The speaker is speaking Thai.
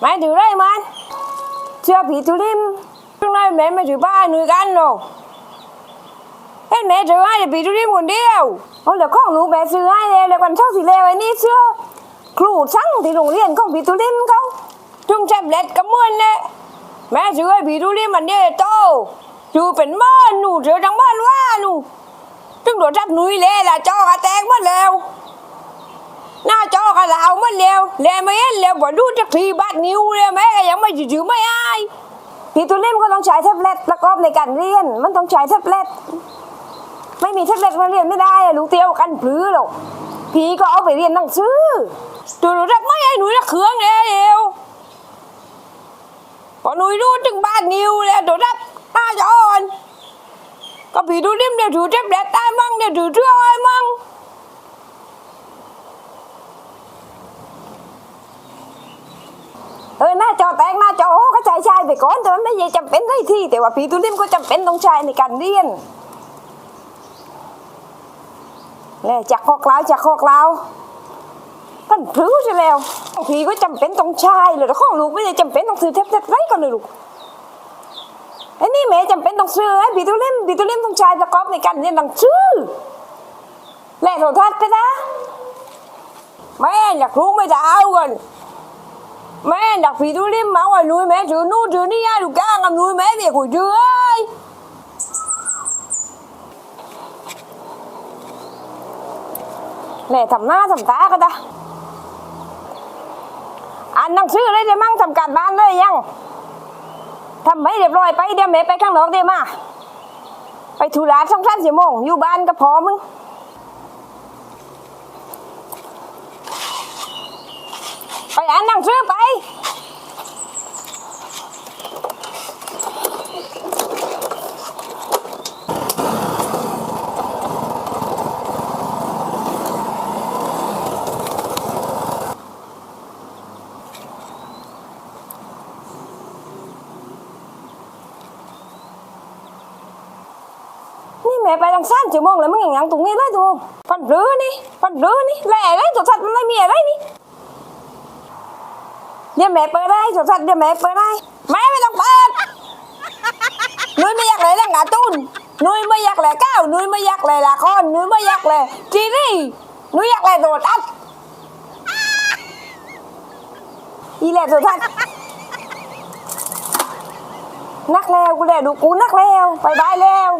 ไม่ถือไรมันเชื่อผีตุลิมตรงนั้นแม่ไม่ถือบ้านหนูกันหรอกเอ้แม่ถือให้แต่ผีตุลิมคนเดียวเอาเดี๋วข้องรู้แม่ซื้อให้เลยแล้วกันช่าสีเลวไอ้นี่เชื่อครูช่างที่โรงเรียนของปีตุลิมเขาจงแชมเล็ดกระมวลเนี่ยแม่ซื้อให้ผีตุลิมมันเนี่ยโตอยู่เป็นบ้านหนูเจอทั้งบ้านว่าหนู จึงโดนจับหนุ่ยเลยล่ะจอกระแตกหมดแล้วหน้าจอก็เรามันเร็วเร็วไม่เห็นเร็วกว่าดูจากทีบัดนิ้วเลยแม่ก็ยังไม่จืดๆไม่อายพี่ตุลิมก็ต้องใช้แท็บเล็ตประกอบในการเรียน มันต้องใช้แท็บเล็ตไม่มีแท็บเล็ตมันเรียนไม่ได้ลูกเตียวกันพลื้อหรอกพี่ก็เอาไปเรียนหนังสือดูดูรักไม่ไอ้หนุ่ยรักเขืองเลยเร็วพอหนุ่ยรู้ถึงบ้านนิวเลยดูรับหน้าจอน ก็พี่ตุลิมเดี๋ยวถือแท็บเล็ตได้มั่งเดี๋ยวถือเทื่อไอ้มั่งเออหน้าจอแตกหน้าจอโอ้ก็ใช้ใช้ไปก่อนแต่มันไม่ใช่จำเป็นได้ที่ แต่ว่าผีตุลิมก็จำเป็นต้องใช้ในการเรียนเนี่ยจากคอกลาวจากคอกลาวท่านพลื้ใช่แล้วผีก็จำเป็นต้องใช้เลยแต่ของลูกไม่ได้จำเป็นต้องซื้อเทปเทปไรก่อนเลยลูก ไอ้นี่แม่จำเป็นต้องซื้อไอ้บิทูเล่มบิทูเล่มต้องใช้ประกอบในการเรียนต้องซื้อแหล่โทรทัศน์ไปนะแม่อยากรู้ไม่จะเอากันแม่อยากผีทูเล่มมาว่าลุยแม่ถือนู่นถือนี่ย่าดูก้างกับลุยแม่เนี่ยกูเจือแหล่ทำหน้าทำตาก็ได้อ่านหนังสือเลยจะมั่งทำการบ้านเลยยัง ทำไม่เรียบร้อยไปเดี๋ยวแม่ไปข้างนอกเดี๋ยวมา ไปธุระสองสามสี่โมงอยู่บ้านก็พอมึงไปอ่านหนังสือไป แม่ไปตั้งสามชั่วโมงแล้วมึงยังยังตรงนี้เลยตัวฟันรื้อนี่ฟันรื้อนี่แหล่ไรตัวสัตว์มันไม่มีอะไรนี่เดี๋ยวแม่เปิดได้สดสัตว์เดี๋ยวแม่เปิดได้แม่ไม่ต้องเปิดนุ้ยไม่อยากเลยเรื่องการ์ตูนนุ้ยไม่อยากเลยก้าวนุ้ยไม่อยากเลยละครนุ้ยไม่อยากเลยซีรีส์นุ้ยอยากเลยโดดอัพอีแหละสดสัตว์นักแล้วกูแหละดูกูนักแล้วไปได้แล้ว